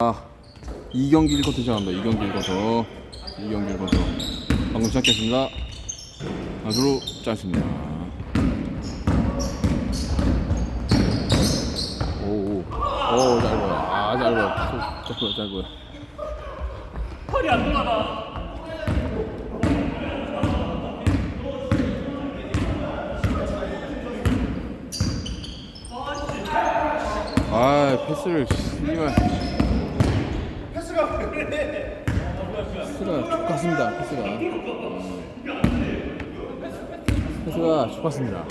아, 2경기 1쿼터 시작합니다. 2경기 1쿼터. 2경기 1쿼터. 방금 시작했습니다. 안수로 짧습니다. 오, 오, 오, 짧아요. 아, 짧아요. 짧아요, 짧아요. 팔이 안 돌아가. 아, 패스를, 씨발. 패스가 그래. 패스가 패스가. 족같습니다.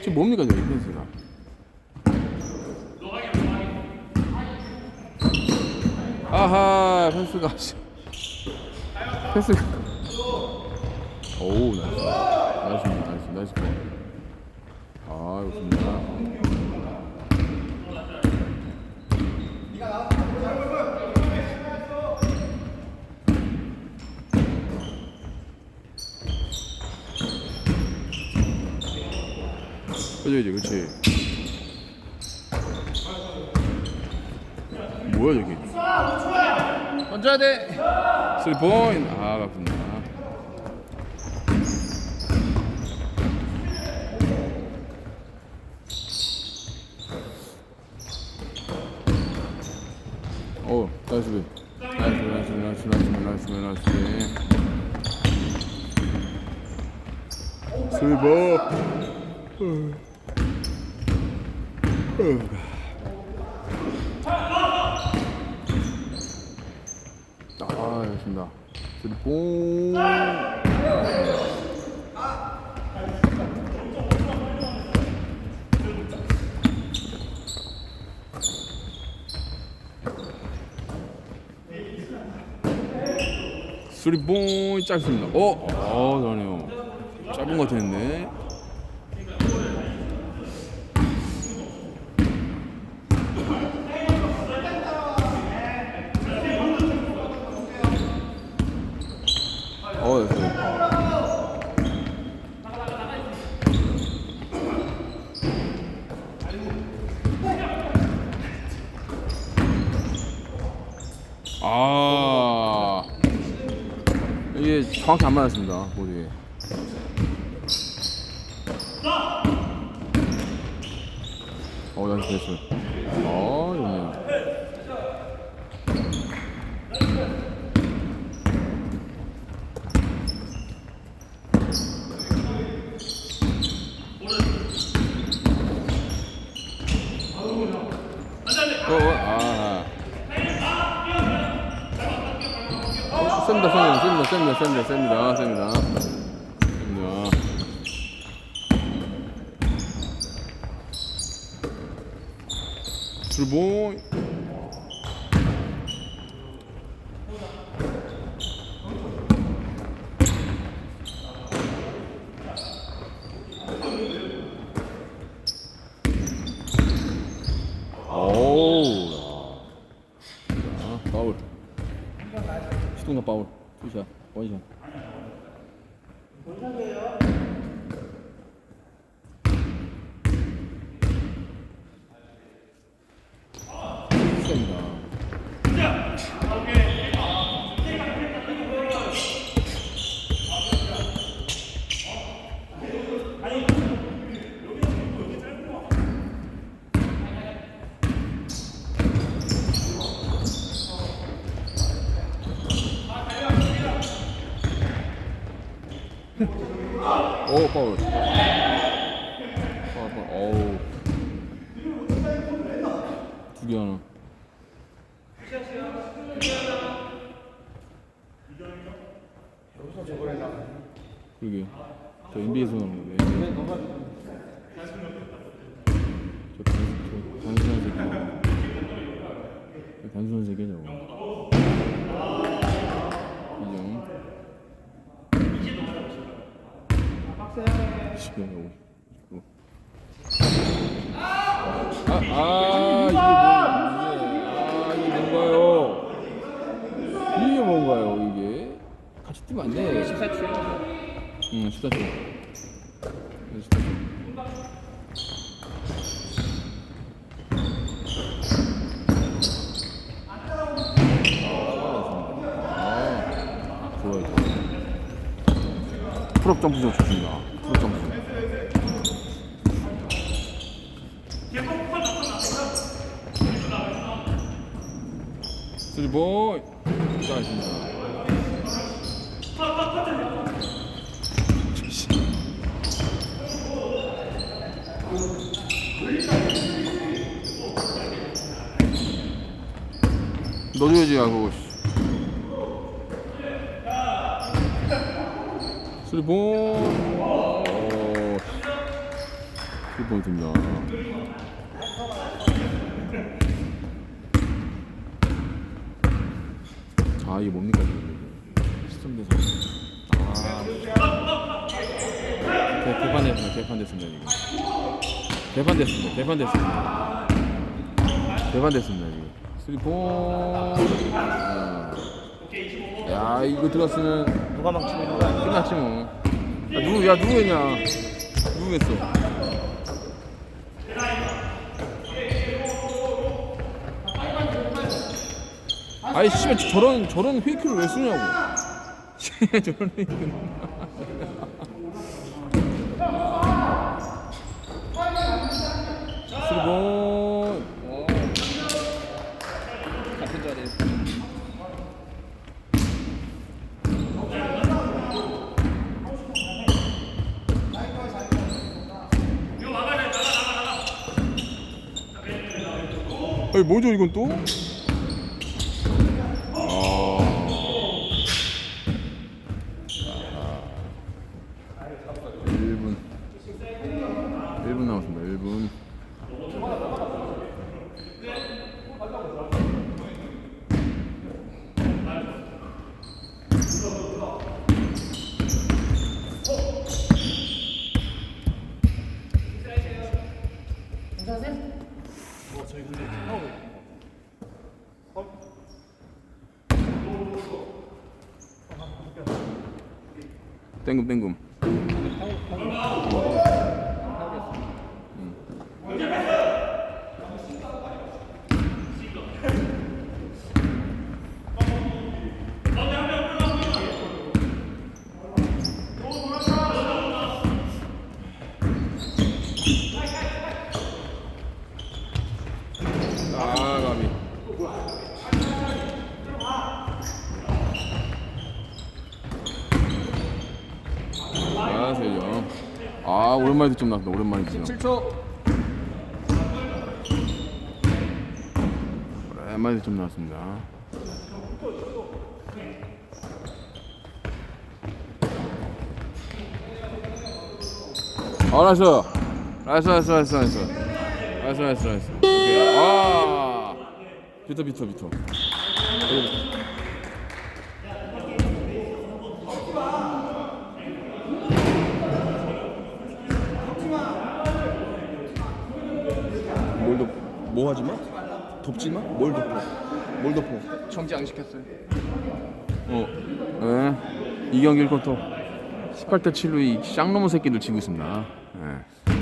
지금 뭡니까, 저기 패스가. 아하, 패스가. 씨. 패스가. 오우, 나이스. 나이스, 나이스, 나이스. 아, 좋습니다. 꺼져야지, 그렇지. 뭐야 저기? 던져야 돼. 쓰리 포인트. 아, 아깝습니다. 오, 나이스 비. 나이스, 나이스, 나이스, 나이스, 나이스, 나이스. 슬버. 아, 좋습니다. 슬뽕. 쓰리뽕 짧습니다. 어, 어, 잘하네요. 짧은 것 같았는데. 어, 됐어요. 아, 이게 정확히 안 맞았습니다. 보디에. 어, 나이스 됐어. 어, 좋네요. 어, 어, 아. 어, 셉니다, 셉니다, 셉니다, 셉니다, 셉니다, 셉니다, 셉니다. 출봉. 오우. 야. 자, 파울. 시동가 파울. 투샷. 원샷. 셉니다. 오 파울. 파울 파울. 어우. 두개 하나. 그러게. 저 NBA에서 나오는 거. 저 단, 저 단순한 새끼. 저 단순한 새끼 저거. 이정. 지금 오고. 아, 아, 이게, 뭔가? 아, 이게 뭔가요? 이게 뭔가요, 이게? 같이 뛰면 안 돼. 14초. 응, 14초. 14초. 풀업 점프 좀 좋습니다. 쓰리보이 잘하십니다. 넣어줘야지 야 그거 오. 쓰리본 됩니다 자 이게 뭡니까 지금 시점 대상 아 대, 대판 됐습니다 대판 됐습니다 지금 대판 됐습니다 대판 됐습니다 대판 됐습니다 지금 쓰리본 아. 야 이거 들어갔으면 누가 망치고 있는 거야? 끝났지 뭐. 야, 누구 야 누구 했냐? 누구 했어? 아이 씨발 저런 저런 페이크를 왜 쓰냐고. 저런 페이크를. 쓰리본. 같은 자리에. 아니 뭐죠 이건 또? 아. 아하. 1분 1분 남았습니다 1분 어, 저희 근데 하고 땡금 땡금 따라하세요. 아 오랜만에 득점 나왔다. 오랜만에 득점. 7초. 오랜만에 득점 나왔습니다. 알았어, 알았어, 알았어, 알았어. 알았어, 알았어, 알았어. 오케이. 아, 비터, 비터, 비터. 뭐 하지 마? 덮지 마? 뭘 덮어? 뭘 덮어? 정지 안 시켰어요. 어, 네. 이 경기를 또 18대 7로 이 쌍놈의 새끼들 지고 있습니다. 네.